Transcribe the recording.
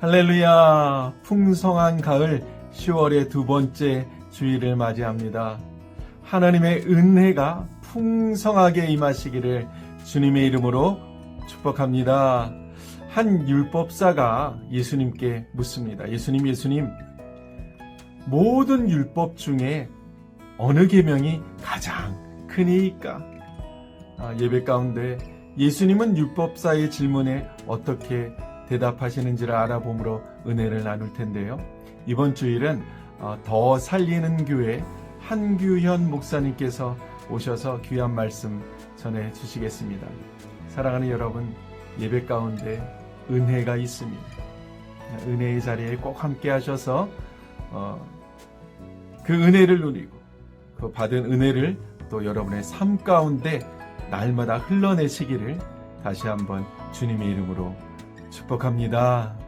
할렐루야! 풍성한 가을 10월의 두 번째 주일을 맞이합니다. 하나님의 은혜가 풍성하게 임하시기를 주님의 이름으로 축복합니다. 한 율법사가 예수님께 묻습니다. 예수님, 예수님, 모든 율법 중에 어느 계명이 가장 크니까? 아, 예배 가운데 예수님은 율법사의 질문에 어떻게 대답하시는지를 알아봄으로 은혜를 나눌 텐데요. 이번 주일은 어, 더 살리는 교회 한규현 목사님께서 오셔서 귀한 말씀 전해 주시겠습니다. 사랑하는 여러분, 예배 가운데 은혜가 있습니다. 은혜의 자리에 꼭 함께 하셔서 어, 그 은혜를 누리고 그 받은 은혜를 또 여러분의 삶 가운데 날마다 흘러내시기를 다시 한번 주님의 이름으로 축복합니다.